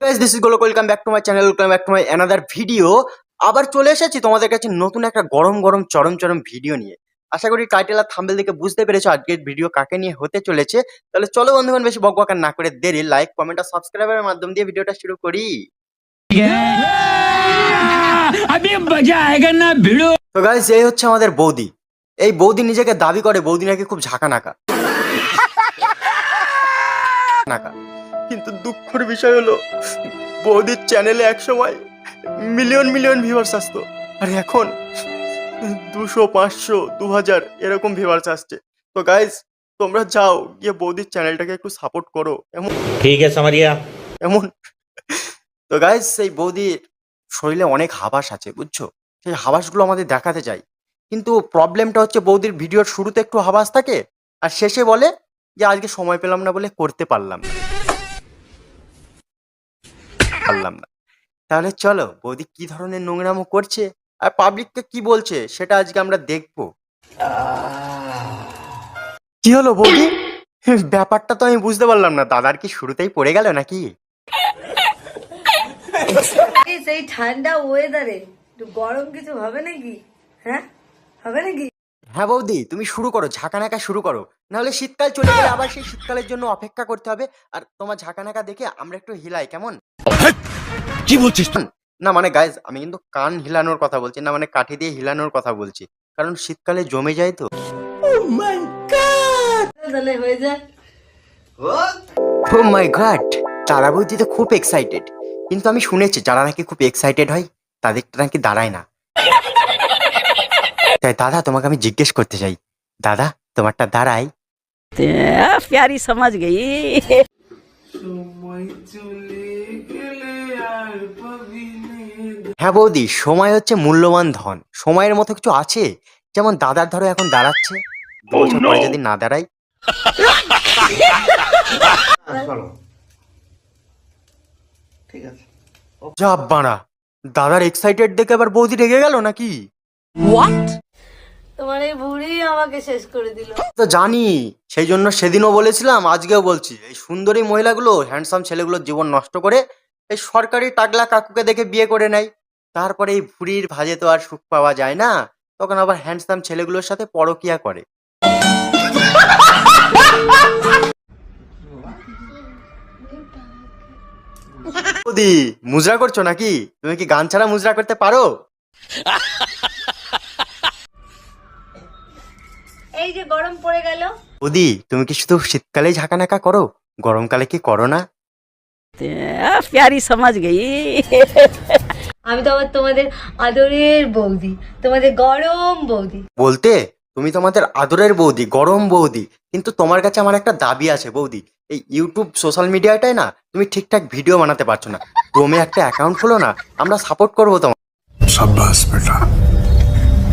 Guys this is Golok welcome back to my channel welcome back to my another video আবার চলে এসেছি তোমাদের কাছে নতুন একটা গরম গরম চরম চরম ভিডিও নিয়ে। আশা করি টাইটেল আর থাম্বেল দেখে বুঝতে পেরেছ আজকের ভিডিও কাকে নিয়ে হতে চলেছে। তাহলে চলো বন্ধুগণ বেশি বকবকার না করে দেরি। লাইক কমেন্ট আর সাবস্ক্রাইবের মাধ্যম দিয়ে ভিডিওটা শুরু করি। তো গাইস এই হচ্ছে আমাদের বৌদি। এই বৌদি নিজেকে দাবি করে বৌদি নাকি খুব ঝাঁকা নাকা নাকা কিন্তু দুঃখের বিষয় হলো বৌদির চ্যানেলে একসময় মিলিয়ন মিলিয়ন ভিউয়ার্স আসতো। আর এখন দুশো পাঁচশো দু হাজার এরকম ভিউয়ার্স আসছে। তো গাইজ তোমরা যাও গিয়ে বৌদির চ্যানেলটাকে একটু সাপোর্ট করো। এমন ঠিক আছে আমারিয়া এমন তো গাইজ সেই বৌদির শরীরে অনেক হাবাস আছে বুঝছ? সেই হাবাসগুলো আমাদের দেখাতে চাই। কিন্তু প্রবলেমটা হচ্ছে বৌদির ভিডিওর শুরুতে একটু হাবাস থাকে আর শেষে বলে যে আজকে সময় পেলাম না বলে করতে পারলাম না। পারলাম না। তাহলে চলো বৌদি কি ধরনের নোংরামো করছে? আর পাবলিককে কি বলছে? সেটা আজকে আমরা দেখব। কি হলো বৌদি? ব্যাপারটা তো আমি বুঝতে পারলাম না। দাদার কি শুরুতেই পড়ে গেল নাকি? সেই ঠান্ডা ওয়েদারে একটু গরম কিছু হবে নাকি? হ্যাঁ? হবে নাকি? হ্যাঁ বৌদি তুমি শুরু করো ঝাঁকানাকা শুরু করো। নাহলে শীতকাল চলে গেলে আবার সেই শীতকালের জন্য অপেক্ষা করতে হবে। আর তোমার ঝাঁকানাকা দেখে আমরা একটু হিলাই কেমন? কি বলছিস না মানে গাইজ আমি কিন্তু কান হিলানোর কথা বলছি না মানে কাঠি দিয়ে হিলানোর কথা বলছি। কারণ শীতকালে জমে যায় তো। ও মাই গড তারা বইতে খুব এক্সাইটেড কিন্তু আমি শুনেছি যারা নাকি খুব এক্সাইটেড হয় তাদেরটা নাকি দাঁড়ায় না। তাই দাদা তোমাকে আমি জিজ্ঞেস করতে চাই। দাদা তোমারটা দাঁড়ায়। প্যারি সমাজ গেই। সময় চলে হ্যাঁ বৌদি সময় হচ্ছে মূল্যবান ধন। সময়ের মতো কিছু আছে? যেমন দাদার ধরো এখন দাঁড়াচ্ছে। বছর পরে যদি না দাঁড়াই যা বাড়া। দাদার এক্সাইটেড দেখে আবার বৌদি রেগে গেল নাকি? তোমার এই বুড়ি আমাকে শেষ করে দিল। তো জানি সেই জন্য সেদিনও বলেছিলাম আজকেও বলছি এই সুন্দরী মহিলাগুলো হ্যান্ডসাম ছেলেগুলোর জীবন নষ্ট করে এই সরকারি টাকলা কাকুকে দেখে বিয়ে করে নেয়। তারপরে এই ভুড়ির ভাজে তো আর সুখ পাওয়া যায় না। তখন আবার হ্যান্ডসাম ছেলেগুলোর সাথে পরকিয়া করে। বৌদি মুজরা করছ নাকি? তুমি কি গান ছাড়া মুজরা করতে পারো? এই যে গরম পড়ে গেল। বৌদি তুমি কি শুধু শীতকালেই ঝাঁকানাকা করো? গরমকালে কি করো না? প্যারি সমাজ গেই। আমি তো আবার তোমাদের আদরের বৌদি তোমাদের গরম বৌদি। বলতে তুমি তোমাদের আদরের বৌদি গরম বৌদি কিন্তু তোমার কাছে আমার একটা দাবি আছে বৌদি। এই ইউটিউব সোশ্যাল মিডিয়াটাই না তুমি ঠিকঠাক ভিডিও বানাতে পারছ না। ক্রমে একটা অ্যাকাউন্ট খোলো না আমরা সাপোর্ট করব তোমার সাব্বাস বেটা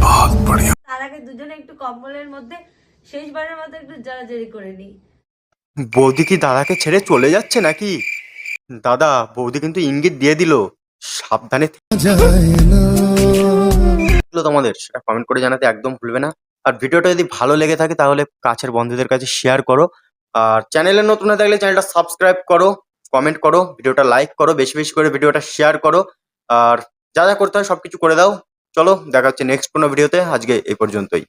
বহুত বড়িয়া। তার আগে দুজনে একটু কম্বলের মধ্যে শেষবারের মতো একটু জড়াজড়ি করে নি বৌদি কি দাদাকে ছেড়ে চলে যাচ্ছে নাকি? দাদা, বৌদি কিন্তু ইঙ্গিত দিয়ে দিল, সাবধানে তোমাদের, সেটা কমেন্ট করে জানাতে একদম ভুলবে না। আর ভিডিওটা যদি ভালো লেগে থাকে তাহলে কাছের বন্ধুদের কাছে শেয়ার করো। আর চ্যানেলে নতুন হয়ে থাকলে চ্যানেলটা সাবস্ক্রাইব করো কমেন্ট করো, ভিডিওটা লাইক করো, বেশি বেশি করে ভিডিওটা শেয়ার করো। আর যা যা করতে হয় সবকিছু করে দাও। চলো, দেখা হচ্ছে নেক্সট কোনো ভিডিওতে আজকে এই পর্যন্তই।